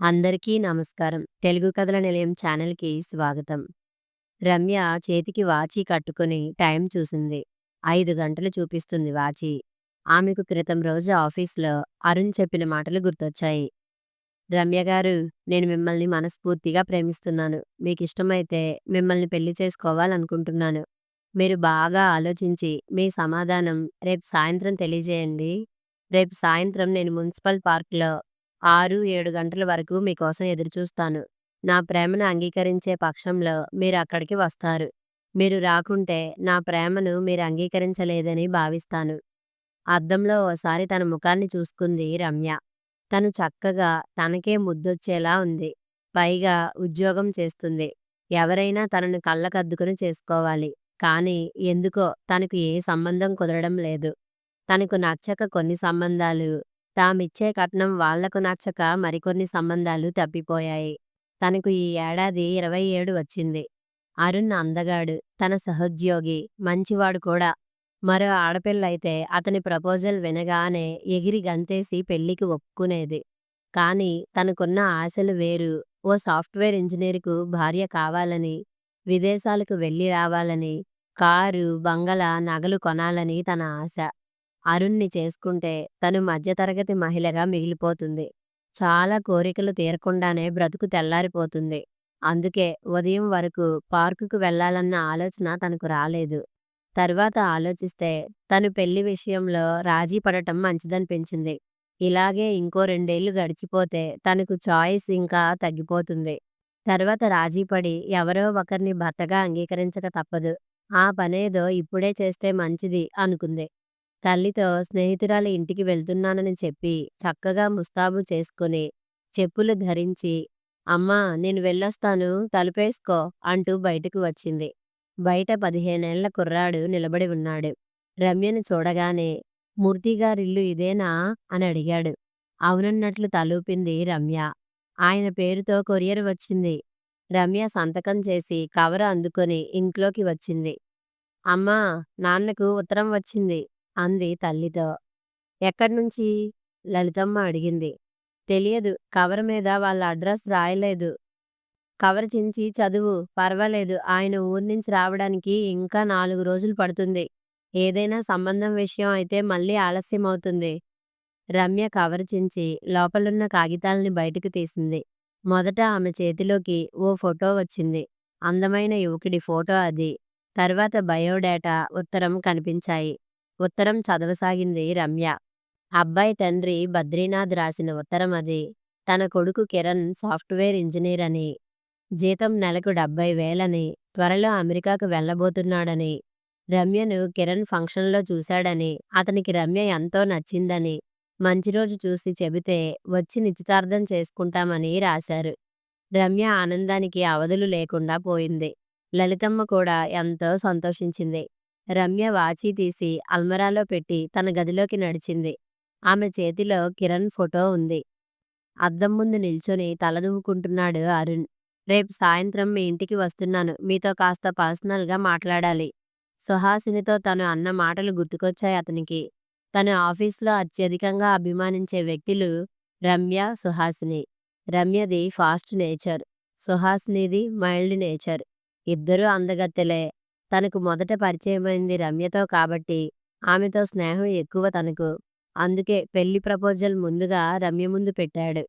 అందరికీ నమస్కారం. తెలుగు కథల నిలయం ఛానల్‌కి స్వాగతం. రమ్య చేతికి వాచీ కట్టుకొని టైం చూసింది. ఐదు గంటలు చూపిస్తుంది వాచీ. ఆమెకు క్రితం రోజు ఆఫీస్‌లో అరుణ్ చెప్పిన మాటలు గుర్తొచ్చాయి. రమ్యగారు నేను మిమ్మల్ని మనస్ఫూర్తిగా ప్రేమిస్తున్నాను. మీకిష్టమైతే మిమ్మల్ని పెళ్ళి చేసుకోవాలనుకుంటున్నాను. మీరు బాగా ఆలోచించి మీ సమాధానం రేపు సాయంత్రం తెలియజేయండి. రేపు సాయంత్రం నేను మున్సిపల్ పార్క్‌లో 6, 7 గంటల వరకు మీకోసం ఎదురుచూస్తాను. నా ప్రేమను అంగీకరించే పక్షంలో మీరు అక్కడికి వస్తారు. మీరు రాకుంటే నా ప్రేమను మీరు అంగీకరించలేదని భావిస్తాను. అద్దంలో ఓసారి తన ముఖాన్ని చూసుకుంది రమ్య. తను చక్కగా తనకే ముద్దొచ్చేలా ఉంది. పైగా ఉద్యోగం చేస్తుంది. ఎవరైనా తనను కళ్ళకద్దుకుని చేసుకోవాలి. కానీ ఎందుకో తనకు ఏ సంబంధం కుదరడం లేదు. తనకు నచ్చక కొన్ని సంబంధాలు, తామిచ్చే కట్నం వాళ్ళకు నచ్చక మరికొన్ని సంబంధాలు తప్పిపోయాయి. తనకు ఈ ఏడాది 27 వచ్చింది. అరుణ్ అందగాడు. తన సహోద్యోగి. మంచివాడు కూడా. మరో ఆడపిల్లయితే అతని ప్రపోజల్ వినగానే ఎగిరి గంతేసి పెళ్ళికి ఒప్పుకునేది. కానీ తనకున్న ఆశలు వేరు. ఓ సాఫ్ట్‌వేర్ ఇంజనీరుకు భార్య కావాలని, విదేశాలకు వెళ్ళి రావాలని, కారు, బంగళా, నగలు కొనాలని తన ఆశ. అరుణ్‌ని చేసుకుంటే తను మధ్యతరగతి మహిళగా మిగిలిపోతుంది. చాలా కోరికలు తీరకుండానే బ్రతుకు తెల్లారిపోతుంది. అందుకే ఉదయం వరకు పార్కుకు వెళ్ళాలన్న ఆలోచన తనకు రాలేదు. తర్వాత ఆలోచిస్తే తను పెళ్ళి విషయంలో రాజీ పడటం మంచిదనిపించింది. ఇలాగే ఇంకో రెండేళ్ళు గడిచిపోతే తనకు చాయిస్ ఇంకా తగ్గిపోతుంది. తర్వాత రాజీపడి ఎవరో ఒకర్ని భర్తగా అంగీకరించక తప్పదు. ఆ పనేదో ఇప్పుడే చేస్తే మంచిది అనుకుంది. తల్లితో స్నేహితురాలి ఇంటికి వెళ్తున్నానని చెప్పి చక్కగా ముస్తాబు చేసుకుని, చెప్పులు ధరించి అమ్మా నేను వెళ్ళొస్తాను తలుపేసుకో అంటూ బయటకు వచ్చింది. బయట పదిహేనేళ్ళ కుర్రాడు నిలబడి ఉన్నాడు. రమ్యను చూడగానే మూర్తిగారిల్లు ఇదేనా అని అడిగాడు. అవునన్నట్లు తలూపింది రమ్య. ఆయన పేరుతో కొరియర్ వచ్చింది. రమ్య సంతకం చేసి కవరు అందుకొని ఇంట్లోకి వచ్చింది. అమ్మా నాన్నకు ఉత్తరం వచ్చింది అంది తల్లితో. ఎక్కడ్నుంచి? లలితమ్మ అడిగింది. తెలియదు. కవర్ మీద వాళ్ళ అడ్రస్ రాయలేదు. కవర్ చించి చదువు. పర్వాలేదు. ఆయన ఊర్నించి రావడానికి ఇంకా నాలుగు రోజులు పడుతుంది. ఏదైనా సంబంధం విషయం అయితే మళ్ళీ ఆలస్యమవుతుంది. రమ్య కవర్ చించి లోపలున్న కాగితాలని బయటకు తీసింది. మొదట ఆమె చేతిలోకి ఓ ఫోటో వచ్చింది. అందమైన యువకుడి ఫోటో అది. తర్వాత బయోడేటా, ఉత్తరం కనిపించాయి. ఉత్తరం చదవసాగింది రమ్య. అబ్బాయి తండ్రి బద్రీనాథ్ రాసిన ఉత్తరం అది. తన కొడుకు కిరణ్ సాఫ్ట్‌వేర్ ఇంజనీరని, జీతం నెలకు డెబ్బై వేలని, త్వరలో అమెరికాకు వెళ్ళబోతున్నాడని, రమ్యను కిరణ్ ఫంక్షన్‌లో చూశాడని, అతనికి రమ్య ఎంతో నచ్చిందని, మంచి రోజు చూసి చెబితే వచ్చి నిశ్చితార్థం చేసుకుంటామని రాశారు. రమ్య ఆనందానికి అవధులు లేకుండా పోయింది. లలితమ్మ కూడా ఎంతో సంతోషించింది. రమ్య వాచి తీసి అల్మరాలో పెట్టి తన గదిలోకి నడిచింది. ఆమె చేతిలో కిరణ్ ఫోటో ఉంది. అద్దం ముందు నిల్చొని తలదూవుకుంటున్నాడు అరుణ్. రేపు సాయంత్రం మీ ఇంటికి వస్తున్నాను. మీతో కాస్త పర్సనల్‌గా మాట్లాడాలి. సుహాసినితో తను అన్న మాటలు గుర్తుకొచ్చాయి అతనికి. తను ఆఫీస్‌లో అత్యధికంగా అభిమానించే వ్యక్తులు రమ్య, సుహాసిని. రమ్యది ఫాస్ట్ నేచర్. సుహాసినిది మైల్డ్ నేచర్. ఇద్దరూ అందగత్తెలే. తనకు మొదట పరిచయమైంది రమ్యతో కాబట్టి ఆమెతో స్నేహం ఎక్కువ తనకు. అందుకే పెళ్ళి ప్రపోజల్ ముందుగా రమ్య ముందు పెట్టాడు.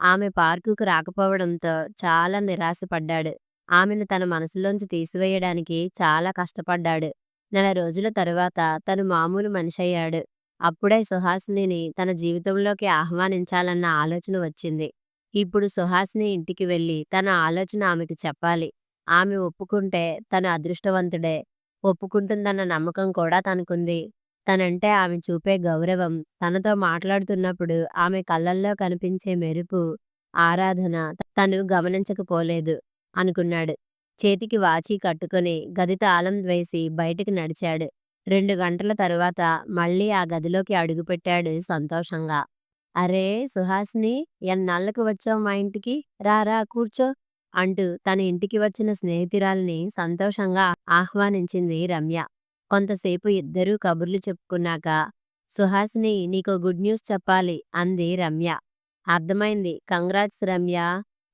ఆమె పార్కుకు రాకపోవడంతో చాలా నిరాశపడ్డాడు. ఆమెను తన మనసులోంచి తీసివేయడానికి చాలా కష్టపడ్డాడు. నెల రోజుల తరువాత తను మామూలు మనిషయ్యాడు. అప్పుడే సుహాసినిని తన జీవితంలోకి ఆహ్వానించాలన్న ఆలోచన వచ్చింది. ఇప్పుడు సుహాసిని ఇంటికి వెళ్ళి తన ఆలోచన ఆమెకు చెప్పాలి. ఆమె ఒప్పుకుంటే తను అదృష్టవంతుడే. ఒప్పుకుంటుందన్న నమ్మకం కూడా తనకుంది. తనంటే ఆమె చూపే గౌరవం, తనతో మాట్లాడుతున్నప్పుడు ఆమె కళ్ళల్లో కనిపించే మెరుపు, ఆరాధన తను గమనించకపోలేదు అనుకున్నాడు. చేతికి వాచి కట్టుకొని గది తాళం వేసి బయటికి నడిచాడు. రెండు గంటల తరువాత మళ్ళీ ఆ గదిలోకి అడుగుపెట్టాడు సంతోషంగా. అరే సుహాస్ని ఎన్నాళ్ళకు వచ్చావు మా ఇంటికి? రా రా కూర్చో అంటూ తన ఇంటికి వచ్చిన స్నేహితురాలిని సంతోషంగా ఆహ్వానించింది రమ్య. కొంతసేపు ఇద్దరూ కబుర్లు చెప్పుకున్నాక సుహాసిని నీకో గుడ్ న్యూస్ చెప్పాలి అంది రమ్య. అర్థమైంది. కంగ్రాట్స్ రమ్య.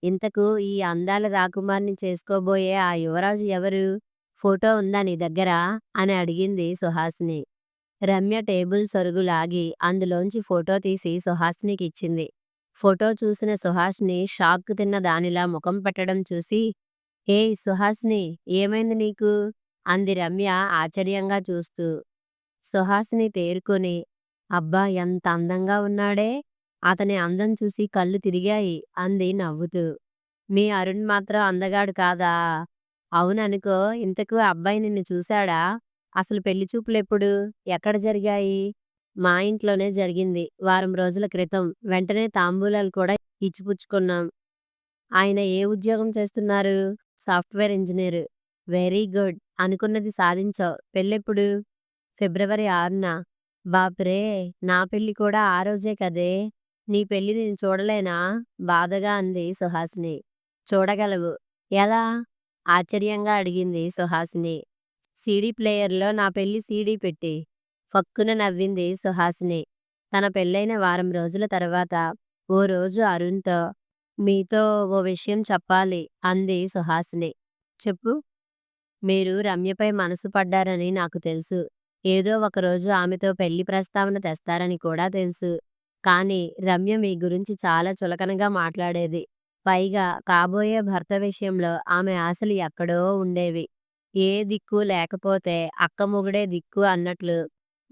ఇంతకు ఈ అందాల రాకుమార్ని చేసుకోబోయే ఆ యువరాజు ఎవరు? ఫోటో ఉందా నీ దగ్గర? అని అడిగింది సుహాసిని. రమ్య టేబుల్ సొరుగు లాగి అందులోంచి ఫోటో తీసి సుహాసినికిచ్చింది. ఫోటో చూసిన సుహాస్ని షాక్ తిన్న దానిలా ముఖం పెట్టడం చూసి ఏయ్ సుహాస్ని ఏమైంది నీకు? అంది రమ్య ఆశ్చర్యంగా చూస్తూ. సుహాస్ని తేరుకొని అబ్బా ఎంత అందంగా ఉన్నాడే! అతని అందం చూసి కళ్ళు తిరిగాయి అంది నవ్వుతూ. మీ అరుణ్ మాత్రం అందగాడు కాదా? అవుననుకో ఇంతకు అబ్బాయి నిన్ను చూశాడా? అసలు పెళ్ళి చూపులెప్పుడు? ఎక్కడ జరిగాయి? మా ఇంట్లోనే జరిగింది. వారం రోజుల క్రితం. వెంటనే తాంబూలాలు కూడా ఇచ్చిపుచ్చుకున్నాం. ఆయన ఏ ఉద్యోగం చేస్తున్నారు? Software engineer. Very good. అనుకున్నది సాధించావ్. పెళ్ళెప్పుడు? ఫిబ్రవరి ఆరున. బాప్రే! నా పెళ్ళి కూడా ఆ రోజే కదే! నీ పెళ్ళి నేను చూడలేనా? బాధగా అంది సుహాసిని. చూడగలవు. ఎలా? ఆశ్చర్యంగా అడిగింది సుహాసిని. సీడీ ప్లేయర్లో నా పెళ్ళి సీడీ పెట్టి. ఫక్కున నవ్వింది సుహాసిని. తన పెళ్ళైన వారం రోజుల తర్వాత ఓ రోజు అరుణ్తో మీతో ఓ విషయం చెప్పాలి అంది సుహాసిని. చెప్పు. మీరు రమ్యపై మనసు పడ్డారని నాకు తెలుసు. ఏదో ఒకరోజు ఆమెతో పెళ్ళి ప్రస్తావన తెస్తారని కూడా తెలుసు. కానీ రమ్య మీ గురించి చాలా చులకనగా మాట్లాడేది. పైగా కాబోయే భర్త విషయంలో ఆమె ఆశలు ఎక్కడో ఉండేవి. ఏ దిక్కు లేకపోతే అక్క మొగుడే దిక్కు అన్నట్లు.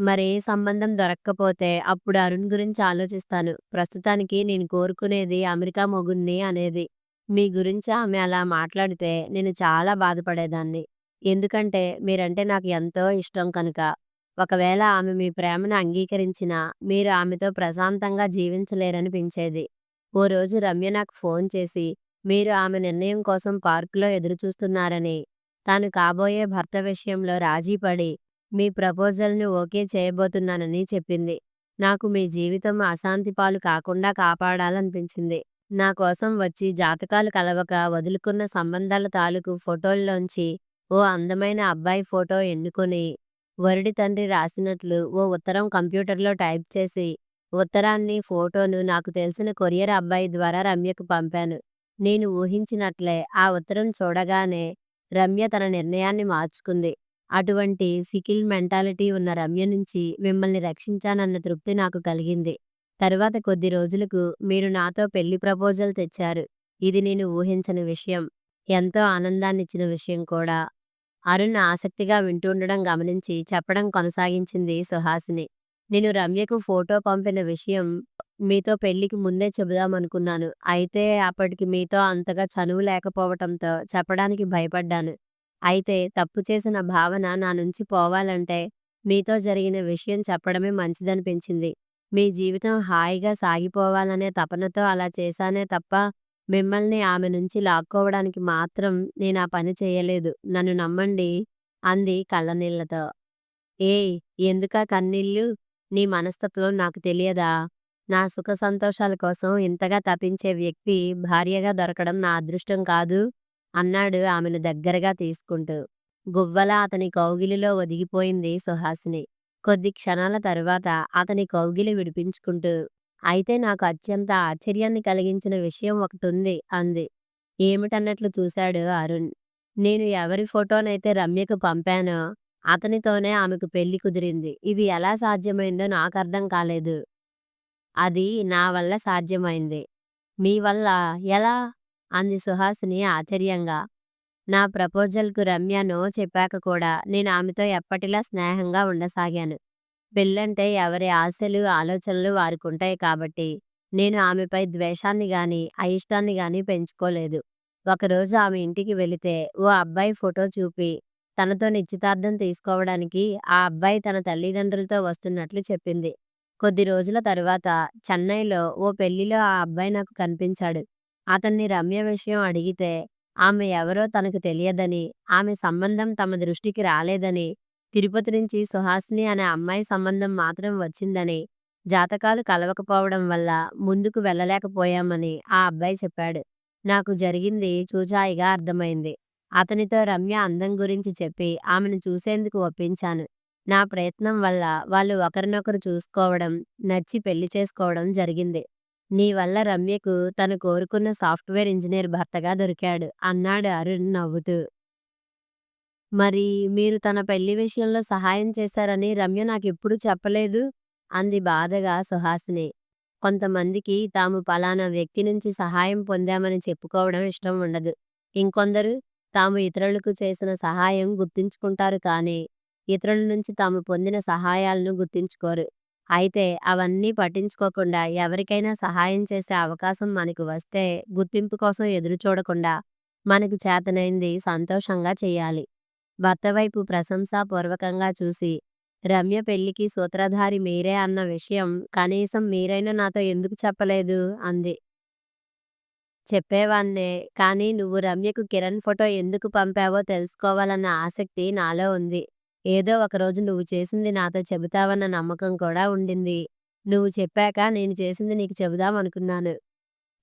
మరే సంబంధం దొరక్కపోతే అప్పుడు అరుణ్ గురించి ఆలోచిస్తాను. ప్రస్తుతానికి నేను కోరుకునేది అమెరికా మొగుణ్ణి అనేది. మీ గురించి ఆమె అలా మాట్లాడితే నేను చాలా బాధపడేదాన్ని. ఎందుకంటే మీరంటే నాకు ఎంతో ఇష్టం కనుక. ఒకవేళ ఆమె మీ ప్రేమను అంగీకరించినా మీరు ఆమెతో ప్రశాంతంగా జీవించలేరనిపించేది. ఓ రోజు రమ్య నాకు ఫోన్ చేసి మీరు ఆమె నిర్ణయం కోసం పార్కులో ఎదురుచూస్తున్నారని, తాను కాబోయే భర్త విషయంలో రాజీపడి మీ ప్రపోజల్‌ని ఓకే చేయబోతున్నానని చెప్పింది. నాకు మీ జీవితం అశాంతి పాలు కాకుండా కాపాడాలనిపించింది. నా కోసం వచ్చి జాతకాలు కలవక వదులుకున్న సంబంధాల తాలూకు ఫోటోల్లోంచి ఓ అందమైన అబ్బాయి ఫోటో ఎన్నుకొని, వరుడి తండ్రి రాసినట్లు ఓ ఉత్తరం కంప్యూటర్లో టైప్ చేసి, ఉత్తరాన్ని, ఫోటోను నాకు తెలిసిన కొరియర్ అబ్బాయి ద్వారా రమ్యకు పంపాను. నేను ఊహించినట్లే ఆ ఉత్తరం చూడగానే రమ్య తన నిర్ణయాన్ని మార్చుకుంది. అటువంటి ఫికిల్ మెంటాలిటీ ఉన్న రమ్య నుంచి మిమ్మల్ని రక్షించానన్న తృప్తి నాకు కలిగింది. తరువాత కొద్ది రోజులకు మీరు నాతో పెళ్ళి ప్రపోజల్ తెచ్చారు. ఇది నేను ఊహించని విషయం. ఎంతో ఆనందాన్నిచ్చిన విషయం కూడా. అరుణ్ ఆసక్తిగా వింటూండడం గమనించి చెప్పడం కొనసాగించింది సుహాసిని. నేను రమ్యకు ఫోటో పంపిన విషయం మీతో పెళ్ళికి ముందే చెబుదామనుకున్నాను. అయితే అప్పటికి మీతో అంతగా చనువు లేకపోవటంతో చెప్పడానికి భయపడ్డాను. అయితే తప్పు చేసిన భావన నా నుంచి పోవాలంటే మీతో జరిగిన విషయం చెప్పడమే మంచిదనిపించింది. మీ జీవితం హాయిగా సాగిపోవాలనే తపనతో అలా చేశానే తప్ప మిమ్మల్ని ఆమె నుంచి లాక్కోవడానికి మాత్రం నేనా పని చేయలేదు నన్ను నమ్మండి అంది కళ్ళనీళ్ళతో. ఏయ్! ఎందుకా కన్నీళ్ళు నీ మనస్తత్వం నాకు తెలియదా? నా సుఖ సంతోషాల కోసం ఇంతగా తపించే వ్యక్తి భార్యగా దొరకడం నా అదృష్టం కాదూ? అన్నాడు ఆమెను దగ్గరగా తీసుకుంటూ. గువ్వల అతని కౌగిలిలో ఒదిగిపోయింది సుహాసిని. కొద్ది క్షణాల తరువాత అతని కౌగిలి విడిపించుకుంటూ అయితే నాకు అత్యంత ఆశ్చర్యాన్ని కలిగించిన విషయం ఒకటుంది అంది. ఏమిటన్నట్లు చూశాడు అరుణ్. నేను ఎవరి ఫోటోనైతే రమ్యకు పంపానో అతనితోనే ఆమెకు పెళ్ళి కుదిరింది. ఇది ఎలా సాధ్యమైందో నాకు అర్థం కాలేదు. అది నా వల్ల సాధ్యమైంది. మీ వల్ల? ఎలా? అంది సుహాసిని ఆశ్చర్యంగా. నా ప్రపోజల్‌కు రమ్య నో చెప్పాక కూడా నేను ఆమెతో ఎప్పటిలా స్నేహంగా ఉండసాగాను. పెళ్ళంటే ఎవరి ఆశలు, ఆలోచనలు వారికుంటాయి కాబట్టి నేను ఆమెపై ద్వేషాన్ని గాని అయిష్టాన్ని గాని పెంచుకోలేదు. ఒకరోజు ఆమె ఇంటికి వెళితే ఓ అబ్బాయి ఫోటో చూపి తనతో నిశ్చితార్థం తీసుకోవడానికి ఆ అబ్బాయి తన తల్లిదండ్రులతో వస్తున్నట్లు చెప్పింది. కొద్ది రోజుల తరువాత చెన్నైలో ఓ పెళ్ళిలో ఆ అబ్బాయి నాకు కనిపించాడు. అతన్ని రమ్య విషయం అడిగితే ఆమె ఎవరో తనకు తెలియదని, ఆమె సంబంధం తమ దృష్టికి రాలేదని, తిరుపతి నుంచి సుహాసిని అనే అమ్మాయి సంబంధం మాత్రం వచ్చిందని, జాతకాలు కలవకపోవడం వల్ల ముందుకు వెళ్ళలేకపోయామని ఆ అబ్బాయి చెప్పాడు. నాకు జరిగింది చూచాయిగా అర్థమైంది. అతనితో రమ్య అందం గురించి చెప్పి ఆమెను చూసేందుకు ఒప్పించాను. నా ప్రయత్నం వల్ల వాళ్ళు ఒకరినొకరు చూసుకోవడం, నచ్చి పెళ్ళి చేసుకోవడం జరిగింది. నీ వల్ల రమ్యకు తను కోరుకున్న సాఫ్ట్‌వేర్ ఇంజనీర్ భర్తగా దొరికాడు అన్నాడు అరుణ్ నవ్వుతూ. మరి మీరు తన పెళ్ళి విషయంలో సహాయం చేశారని రమ్య నాకెప్పుడూ చెప్పలేదు అంది బాధగా సుహాసిని. కొంతమందికి తాము పలానా వ్యక్తి నుంచి సహాయం పొందామని చెప్పుకోవడం ఇష్టం ఉండదు. ఇంకొందరు తాము ఇతరులకు చేసిన సహాయం గుర్తుంచుకుంటారు కానీ, ఇతరుల నుంచి తాము పొందిన సహాయాలను గుర్తుంచుకోరు. అయితే అవన్నీ పట్టించుకోకుండా ఎవరికైనా సహాయం చేసే అవకాశం మనకు వస్తే గుర్తింపు కోసం ఎదురుచూడకుండా మనకు చేతనైంది సంతోషంగా చేయాలి భర్త వైపు ప్రశంసాపూర్వకంగా చూసి, రమ్య పెళ్ళికి సూత్రధారి మీరే అన్న విషయం కనీసం మీరైనా నాతో ఎందుకు చెప్పలేదు అంది. చెప్పేవాన్నే కానీ నువ్వు రమ్యకు కిరణ్ ఫోటో ఎందుకు పంపావో తెలుసుకోవాలన్న ఆసక్తి నాలో ఉంది. ఏదో ఒకరోజు నువ్వు చేసింది నాతో చెబుతావన్న నమ్మకం కూడా ఉండింది. నువ్వు చెప్పాక నేను చేసింది నీకు చెబుదామనుకున్నాను.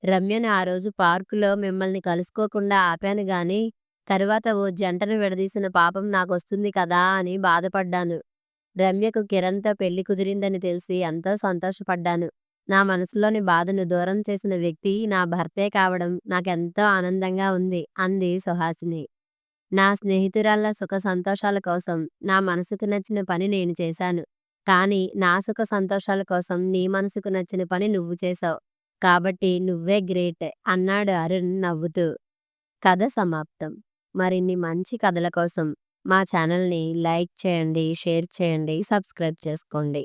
రమ్యను ఆ రోజు పార్కులో మిమ్మల్ని కలుసుకోకుండా ఆపాను గాని, తరువాత ఓ జంటను విడదీసిన పాపం నాకొస్తుంది కదా అని బాధపడ్డాను. రమ్యకు కిరణ్‌తో పెళ్ళి కుదిరిందని తెలిసి ఎంతో సంతోషపడ్డాను. నా మనసులోని బాధను దూరం చేసిన వ్యక్తి నా భర్తే కావడం నాకెంతో ఆనందంగా ఉంది అంది సుహాసిని. నా స్నేహితురాళ్ళ సుఖ సంతోషాల కోసం నా మనసుకు నచ్చిన పని నేను చేశాను. కానీ నా సుఖ సంతోషాల కోసం నీ మనసుకు నచ్చిన పని నువ్వు చేశావు. కాబట్టి నువ్వే గ్రేట్ అన్నాడు అరుణ్ నవ్వుతూ. కథ సమాప్తం. మరిన్ని మంచి కథల కోసం మా ఛానల్‌ని లైక్ చేయండి, షేర్ చేయండి, సబ్స్క్రైబ్ చేసుకోండి.